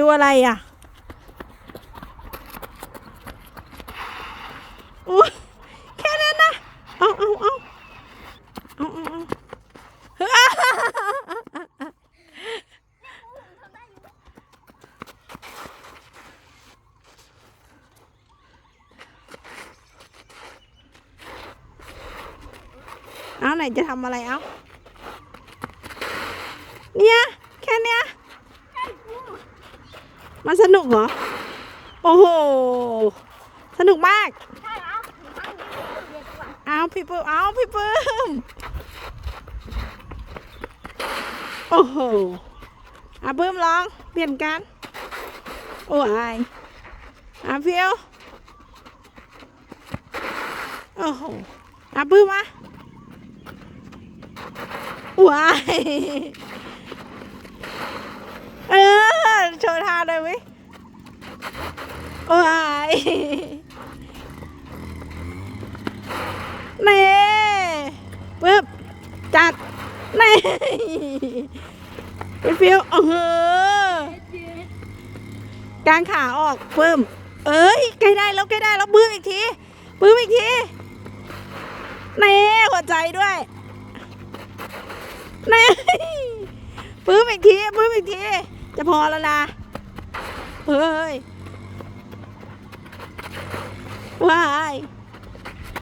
ดูอะไรอะอุ๊ยแค่นั้นนะเอาเอาเอาเอาเอาเอาเอาไหนจะทำอะไรเอาเนี่ย แค่เนี้ย มันสนุกเหรอ โอ้โห สนุกมากใช่แล้วตั้งเรียนก่อนเอาพี่ปื้มเอาพี่ปื้มโอ้โหอาปื้มลอง เปลี่ยนกัน โอ้ยอาเพียวโอ้โหอาปื้มมาว้ายเออโชว์ท่า เลยไหมว้ายเน่ปึ๊บจัดเน่พี่ฟิวเออกางขาออกปึ้มเอ้ยใกล้ได้แล้วใกล้ได้แล้วปื้มอีกทีปื้มอีกทีเน่หัวใจด้วยเน่ปื้มอีกทีปื้มอีกที จะพอแล้วนะเฮ้ย ว้าย